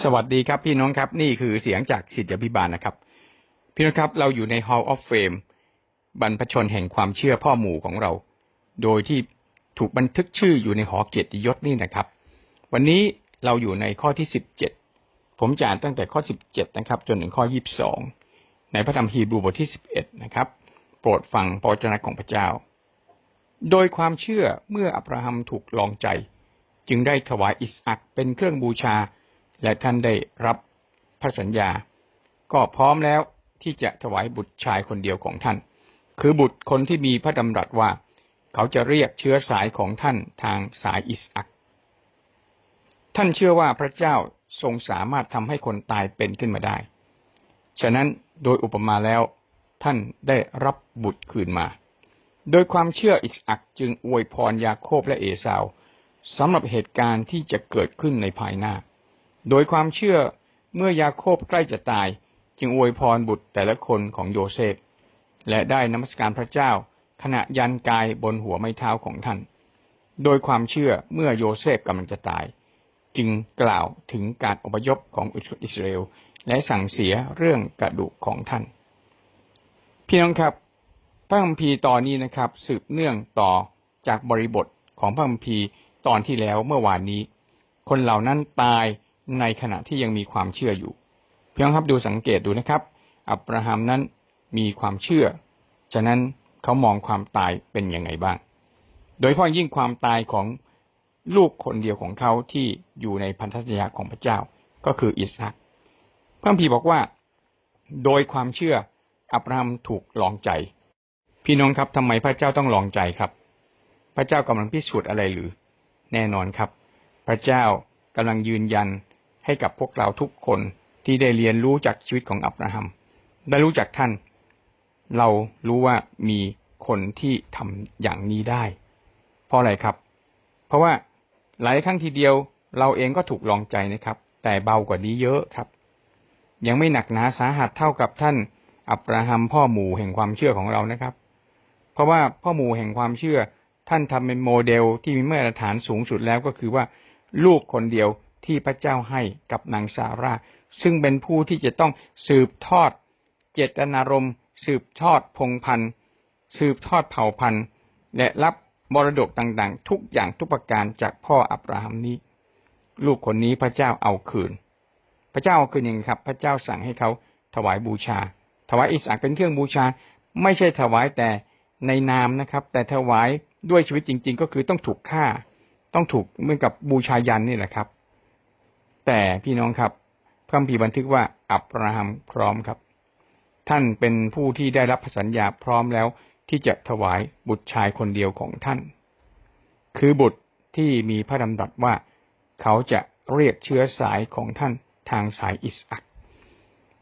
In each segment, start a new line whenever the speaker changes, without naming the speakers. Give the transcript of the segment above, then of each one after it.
สวัสดีครับพี่น้องครับ นี่คือเสียงจากสิทธิพิบาลนะครับ พี่น้องครับเราอยู่ใน Hall of Fame บรรพชนแห่งความเชื่อพ่อหมู่ของเรา โดยที่ถูกบันทึกชื่ออยู่ในหอเกียรติยศนี่นะครับ วันนี้เราอยู่ในข้อที่สิบเจ็ดผมจะอ่านตั้งแต่ข้อสิบเจ็ดนะครับ จนถึงข้อยี่บสองในพระธรรมฮีบรูบทที่สิบเอ็ดนะครับ โปรดฟังพระวจนะของพระเจ้า โดยความเชื่อเมื่ออับราฮัมถูกลองใจ จึงได้ถวายอิสอักเป็นเครื่องบูชา และท่านได้รับพระสัญญา ก็พร้อมแล้วที่จะถวายบุตรชายคนเดียวของท่าน คือบุตรคนที่มีพระดำรัสว่า เขาจะเรียกเชื้อสายของท่านทางสายอิสอัก ท่านเชื่อว่าพระเจ้าทรงสามารถทำให้คนตายเป็นขึ้นมาได้ ฉะนั้นโดยอุปมาแล้วท่านได้รับบุตรคืนมา โดยความเชื่ออิสอักจึงอวยพรยาโคบและเอสาวสำหรับเหตุการณ์ที่จะเกิดขึ้นในภายหน้า โดยความเชื่อเมื่อยาโคบใกล้จะตาย จึงอวยพรบุตรแต่ละคนของโยเซฟ และได้นมัสการพระเจ้า ขณะยันกายบนหัวไม้เท้าของท่าน โดยความเชื่อเมื่อโยเซฟกำลังจะตาย จึงกล่าวถึงการอพยพของอิสราเอลและสั่งเสียเรื่องกระดูกของท่าน พี่น้องครับ พระคัมภีร์ตอนนี้นะครับ สืบเนื่องต่อจากบริบทของพระคัมภีร์ตอนที่แล้วเมื่อวานนี้ คนเหล่านั้นตาย ในขณะที่ยังมีความเชื่ออยู่เพี่น้องครับดูสังเกตดูนะครับ อับราฮัมนั้นมีความเชื่อ ฉะนั้นเขามองความตายเป็นยังไงบ้าง โดยเฉพาะยิ่งความตายของลูกคนเดียวของเขาที่อยู่ในพันธสัญญาของพระเจ้าก็คืออิสฮักพระคัมภีร์บอกว่า โดยความเชื่ออับราฮัมถูกลองใจ พี่น้องครับทำไมพระเจ้าต้องลองใจครับ พระเจ้ากำลังพิสูจน์อะไรหรือ แน่นอนครับ พระเจ้ากำลังยืนยัน ให้กับพวกเราทุกคนที่ได้เรียนรู้จากชีวิตของอับราฮัม ได้รู้จักท่าน เรารู้ว่ามีคนที่ทำอย่างนี้ได้ เพราะอะไรครับ เพราะว่าหลายครั้งทีเดียวเราเองก็ถูกลองใจนะครับ แต่เบากว่านี้เยอะครับ ยังไม่หนักหนาสาหัสเท่ากับท่านอับราฮัมพ่อหมู่แห่งความเชื่อของเรานะครับ เพราะว่าพ่อหมู่แห่งความเชื่อท่านทำเป็นโมเดลที่มีมาตรฐานสูงสุดแล้วก็คือว่าลูกคนเดียว ที่พระเจ้าให้กับนางซาร่า ซึ่งเป็นผู้ที่จะต้องสืบทอด เจตนารมณ์ สืบทอดพงพันธ์สืบทอดเผ่าพันธ์และรับมรดกต่างๆ ทุกอย่างทุกประการจากพ่ออับราฮัมนี้ ลูกคนนี้พระเจ้าเอาคืน พระเจ้าเอาคืนยังครับ พระเจ้าสั่งให้เขาถวายบูชา ถวายอิสอักเป็นเครื่องบูชา ไม่ใช่ถวายแต่ในนามนะครับ แต่ถวายด้วยชีวิตจริง ๆ ก็คือต้องถูกฆ่า ต้องถูกเหมือนกับบูชายันนี่แหละครับ แต่พี่น้องครับพระคัมภีร์บันทึกว่าอับราฮัมพร้อมครับ ท่านเป็นผู้ที่ได้รับสัญญาพร้อมแล้วที่จะถวายบุตรชายคนเดียวของท่าน คือบุตรที่มีพระดำรัสว่าเขาจะเรียกเชื้อสายของท่านทางสายอิสอัก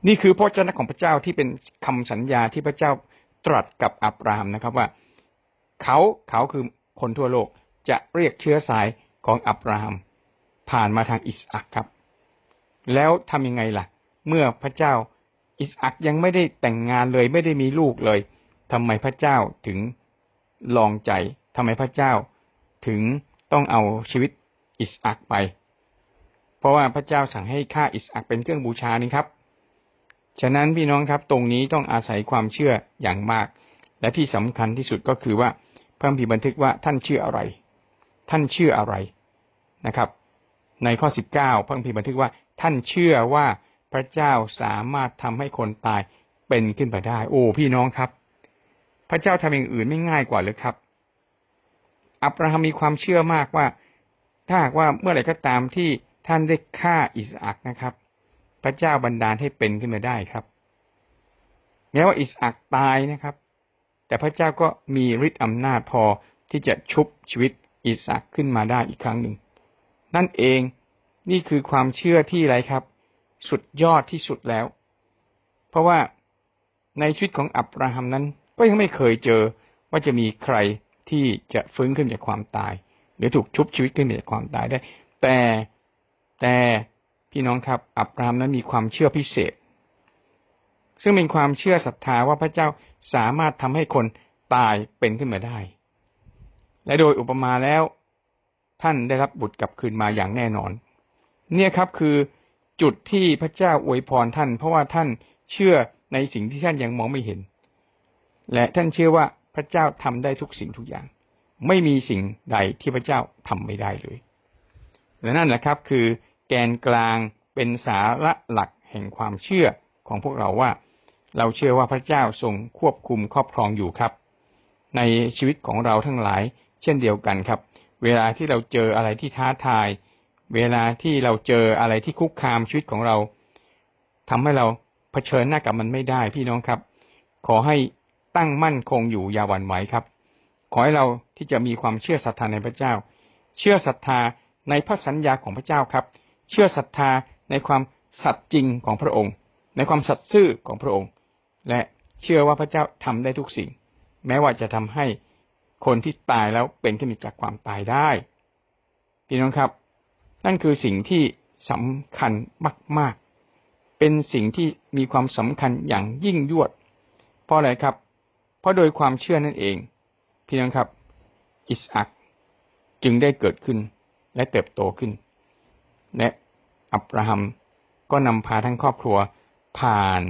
นี่คือพระเจ้าของพระเจ้าที่เป็นคำสัญญาที่พระเจ้าตรัสกับอับราฮัมนะครับว่า เขาเขาคือคนทั่วโลกจะเรียกเชื้อสายของอับราฮัม ผ่านมาทางอิสอักครับ แล้วทำยังไงล่ะ เมื่อพระเจ้าอิสอักยังไม่ได้แต่งงานเลยไม่ได้มีลูกเลยทำไมพระเจ้าถึงลองใจทำไมพระเจ้าถึงต้องเอาชีวิตอิสอักไป เพราะว่าพระเจ้าสั่งให้ฆ่าอิสอักเป็นเครื่องบูชานี่ครับ ฉะนั้นพี่น้องครับตรงนี้ต้องอาศัยความเชื่ออย่างมาก และที่สำคัญที่สุดก็คือว่าพระคัมภีร์บันทึกว่าท่านเชื่ออะไร ท่านเชื่ออะไรนะครับ ในข้อสิบเก้าพระคัมภีร์บันทึกว่าท่านเชื่อว่าพระเจ้าสามารถทำให้คนตายเป็นขึ้นไปได้ โอ้พี่น้องครับ พระเจ้าทำอย่างอื่นไม่ง่ายกว่าหรือครับ อับราฮัมมีความเชื่อมากว่า ถ้าหากว่าเมื่อไหร่ก็ตามที่ท่านได้ฆ่าอิสอักนะครับ พระเจ้าบันดาลให้เป็นขึ้นมาได้ครับ แม้ว่าอิสอักตายนะครับ แต่พระเจ้าก็มีฤทธิ์อำนาจพอที่จะชุบชีวิตอิสอักขึ้นมาได้อีกครั้งหนึ่ง นั่นเอง นี่คือความเชื่อที่ไรครับ สุดยอดที่สุดแล้ว เพราะว่าในชีวิตของอับราฮัมนั้น ก็ยังไม่เคยเจอว่าจะมีใครที่จะฟื้นขึ้นจากความตาย หรือถูกชุบชีวิตขึ้นจากความตายได้ แต่แต่พี่น้องครับ อับราฮัมนั้นมีความเชื่อพิเศษ ซึ่งเป็นความเชื่อศรัทธาว่าพระเจ้าสามารถทำให้คนตายเป็นขึ้นมาได้ และโดยอุปมาแล้ว ท่านได้รับบุตรกลับคืนมาอย่างแน่นอน เนี่ยครับคือจุดที่พระเจ้าอวยพรท่าน เพราะว่าท่านเชื่อในสิ่งที่ท่านยังมองไม่เห็น และท่านเชื่อว่าพระเจ้าทำได้ทุกสิ่งทุกอย่าง ไม่มีสิ่งใดที่พระเจ้าทำไม่ได้เลย และนั่นแหละครับ คือแกนกลางเป็นสาระหลักแห่งความเชื่อของพวกเราว่า เราเชื่อว่าพระเจ้าทรงควบคุมครอบครองอยู่ครับ ในชีวิตของเราทั้งหลาย เช่นเดียวกันครับ เวลาที่เราเจออะไรที่ท้าทาย เวลาที่เราเจออะไรที่คุกคามชีวิตของเราทำให้เราเผชิญหน้ากับมันไม่ได้พี่น้องครับ ขอให้ตั้งมั่นคงอยู่อย่าหวั่นไหวครับ ขอให้เราที่จะมีความเชื่อศรัทธาในพระเจ้า เชื่อศรัทธาในพระสัญญาของพระเจ้าครับ เชื่อศรัทธาในความสัตย์จริงของพระองค์ ในความสัตย์ซื่อของพระองค์ และเชื่อว่าพระเจ้าทำได้ทุกสิ่ง แม้ว่าจะทำให้ คนที่ตายแล้วเป็นขึ้นจากความตายได้พี่น้องครับ นั่นคือสิ่งที่สำคัญมาก ๆ เป็นสิ่งที่มีความสำคัญอย่างยิ่งยวด เพราะอะไรครับ เพราะโดยความเชื่อนั่นเอง พี่น้องครับ อิสอักจึงได้เกิดขึ้นและเติบโตขึ้น และอับราฮัมก็นำพาทั้งครอบครัวผ่าน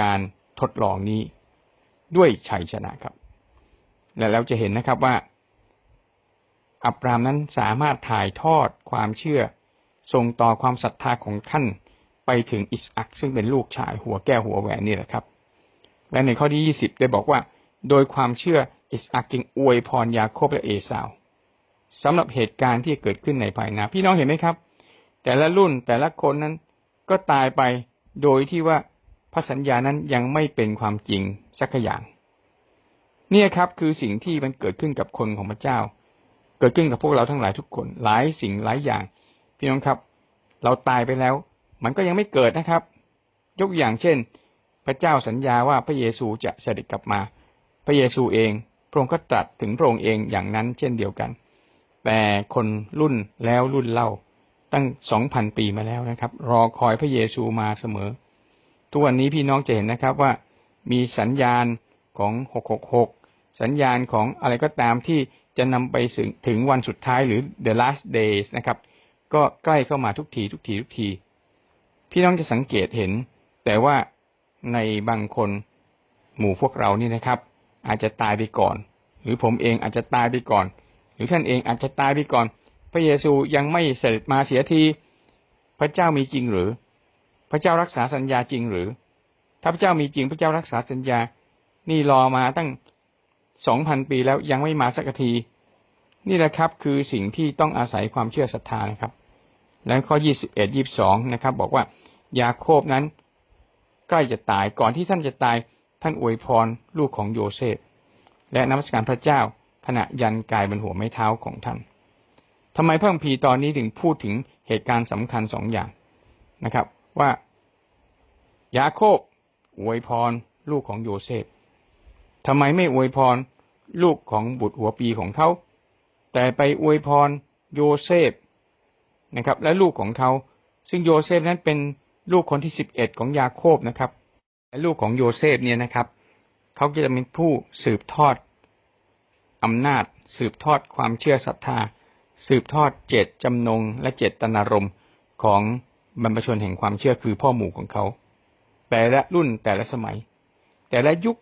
การทดลองนี้ ด้วยชัยชนะครับ และเราจะเห็นนะครับว่า อับรามนั้นสามารถถ่ายทอดความเชื่อ ส่งต่อความศรัทธาของท่านไปถึงอิสอักซึ่งเป็นลูกชายหัวแก้วหัวแหวนนี่แหละครับ และในข้อที่ยี่สิบได้บอกว่า โดยความเชื่ออิสอักจึงอวยพรยาโคบและเอสาวสำหรับเหตุการณ์ที่เกิดขึ้นในภายนาพี่น้องเห็นไหมครับ แต่ละรุ่นแต่ละคนนั้นก็ตายไปโดยที่ว่าพระสัญญานั้นยังไม่เป็นความจริงสักอย่าง เนี่ยครับ คือสิ่งที่มันเกิดขึ้นกับคนของพระเจ้า เกิดขึ้นกับพวกเราทั้งหลายทุกคน หลายสิ่งหลายอย่าง พี่น้องครับ เราตายไปแล้ว มันก็ยังไม่เกิดนะครับ ยกอย่างเช่น พระเจ้าสัญญาว่าพระเยซูจะเสด็จกลับมา พระเยซูเอง พระองค์ก็ตรัสถึงพระองค์เองอย่างนั้น เช่นเดียวกัน แต่คนรุ่นแล้วรุ่นเล่าตั้งสองพันปีมาแล้วนะครับ รอคอยพระเยซูมาเสมอ ทุกวันนี้พี่น้องจะเห็นนะครับว่ามีสัญญาณของหกหกหก สัญญาณของอะไรก็ตามที่จะนำไปถึงวันสุดท้ายหรือ the last days นะครับ ก็ใกล้เข้ามาทุกทีทุกทีทุกที พี่น้องจะสังเกตเห็น แต่ว่าในบางคนหมู่พวกเรานี่นะครับ อาจจะตายไปก่อน หรือผมเองอาจจะตายไปก่อน หรือท่านเองอาจจะตายไปก่อน พระเยซูยังไม่เสด็จมาเสียที พระเจ้ามีจริงหรือ พระเจ้ารักษาสัญญาจริงหรือ ถ้าพระเจ้ามีจริงพระเจ้ารักษาสัญญา นี่รอมาตั้ง สองพันปีแล้วยังไม่มาสักที นี่แหละครับ คือสิ่งที่ต้องอาศัยความเชื่อศรัทธานะครับ และข้อยี่สิบเอ็ดยี่บสองนะครับ บอกว่ายาโคบนั้นใกล้จะตายก่อนที่ท่านจะตายท่านอวยพรลูกของโยเซฟ และนมัสการพระเจ้าขณะยันกายบนหัวไม้เท้าของท่านทำไมพระคัมภีร์ตอนนี้ถึงพูดถึงเหตุการณ์สำคัญสองอย่างนะครับ ว่ายาโคบอวยพรลูกของโยเซฟ ทำไมไม่อวยพรลูกของบุตรหัวปีของเขา แต่ไปอวยพรโยเซฟนะครับ และลูกของเขา ซึ่งโยเซฟนั้นเป็นลูกคนที่สิบเอ็ดของยาโคบนะครับและลูกของโยเซฟเนี่ยนะครับเขาจะเป็นผู้สืบทอดอำนาจ สืบทอดความเชื่อศรัทธา สืบทอดเจตจำนง และเจตนารมณ์ของบรรพชนแห่งความเชื่อคือพ่อหมู่ของเขา แต่ละรุ่นแต่ละสมัย แต่ละยุค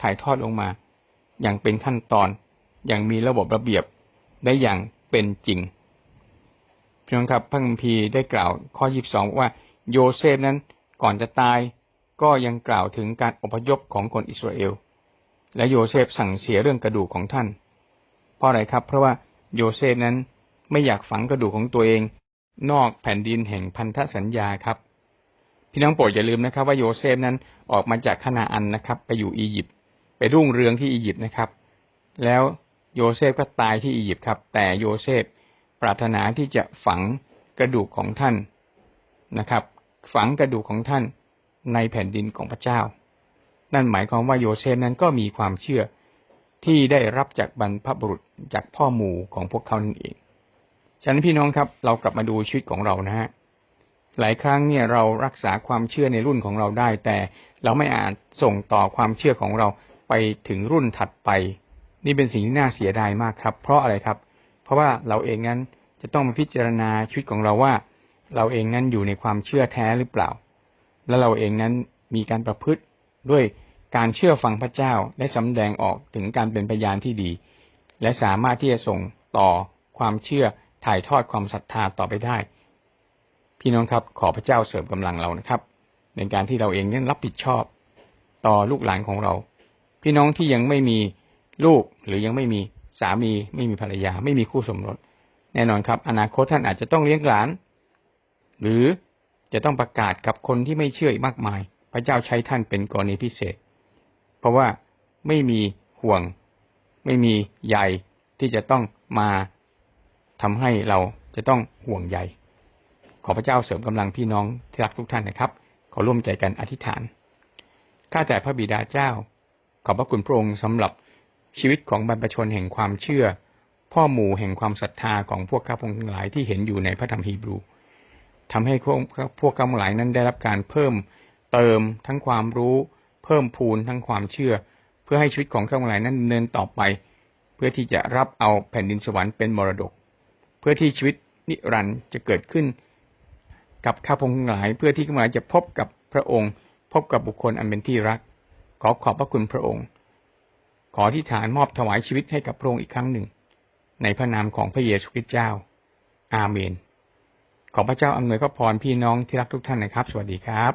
ถ่ายทอดลงมา อย่างเป็นขั้นตอน อย่างมีระบบระเบียบได้อย่างเป็นจริงพียงครับพระคัมภีร์ได้กล่าวข้อยีบสองว่าโยเซฟนั้นก่อนจะตายก็ยังกล่าวถึงการอพยพของคนอิสราเอล และโยเซฟสั่งเสียเรื่องกระดูกของท่าน เพราะอะไรครับ เพราะว่าโยเซฟนั้นไม่อยากฝังกระดูกของตัวเอง นอกแผ่นดินแห่งพันธสัญญาครับ พี่น้องโปรดอย่าลืมนะครับ ว่าโยเซฟนั้นออกมาจากคณาอันนะครับ ไปอยู่อียิปต์ ไปรุ่งเรืองที่อียิปต์นะครับ แล้วโยเซฟก็ตายที่อียิปต์ครับ แต่โยเซฟปรารถนาที่จะฝังกระดูกของท่านนะครับ ฝังกระดูกของท่านในแผ่นดินของพระเจ้า นั่นหมายความว่าโยเซฟนั้นก็มีความเชื่อที่ได้รับจากบรรพบุรุษจากพ่อหมู่ของพวกเขานั่นเอง ฉะนั้นพี่น้องครับ เรากลับมาดูชีวิตของเรานะฮะหลายครั้งเนี่ยเรารักษาความเชื่อในรุ่นของเราได้ แต่เราไม่อาจส่งต่อความเชื่อของเรา ไปถึงรุ่นถัดไป นี่เป็นสิ่งที่น่าเสียดายมากครับ เพราะอะไรครับ เพราะว่าเราเองนั้นจะต้องมาพิจารณาชีวิตของเราว่า เราเองนั้นอยู่ในความเชื่อแท้หรือเปล่า และเราเองนั้นมีการประพฤติด้วยการเชื่อฟังพระเจ้าและสำแดงออกถึงการเป็นพยานที่ดี และสามารถที่จะส่งต่อความเชื่อถ่ายทอดความศรัทธาต่อไปได้ พี่น้องครับขอพระเจ้าเสริมกำลังเรานะครับ ในการที่เราเองนั้นรับผิดชอบ ต่อลูกหลานของเรา พี่น้องที่ยังไม่มีลูกหรือยังไม่มีสามีไม่มีภรรยา ไม่มีคู่สมรส แน่นอนครับ อนาคตท่านอาจจะต้องเลี้ยงหลาน หรือจะต้องประกาศกับคนที่ไม่เชื่ออีกมากมาย พระเจ้าใช้ท่านเป็นกรณีพิเศษ เพราะว่าไม่มีห่วง ไม่มีใยที่จะต้องมาทำให้เราจะต้องห่วงใยขอพระเจ้าเสริมกำลังพี่น้องที่รักทุกท่านนะครับ ขอร่วมใจกันอธิษฐานข้าแต่พระบิดาเจ้า ขอบพระคุณพระองค์สำหรับชีวิตของบรรพชนแห่งความเชื่อ พ่อหมู่แห่งความศรัทธาของพวกข้าพงทั้งหลายที่เห็นอยู่ในพระธรรมฮีบรูทำให้พวกพวกข้าพงหลายนั้นได้รับการเพิ่มเติมทั้งความรู้ เพิ่มพูนทั้งความเชื่อ เพื่อให้ชีวิตของข้าพงหลายนั้นเนินต่อไป เพื่อที่จะรับเอาแผ่นดินสวรรค์เป็นมรดก เพื่อที่ชีวิตนิรันดร์จะเกิดขึ้น กับข้าพงทั้งหลายเพื่อที่ข้าพงหลายจะพบกับพระองค์ พบกับบุคคลอันเป็นที่รัก ขอขอบพระคุณพระองค์ ขอที่ฐานมอบถวายชีวิตให้กับพระองค์อีกครั้งหนึ่ง ในพระนามของพระเยซูคริสต์เจ้า อาเมน ขอพระเจ้าอำนวยพระพรพี่น้องที่รักทุกท่านนะครับ สวัสดีครับ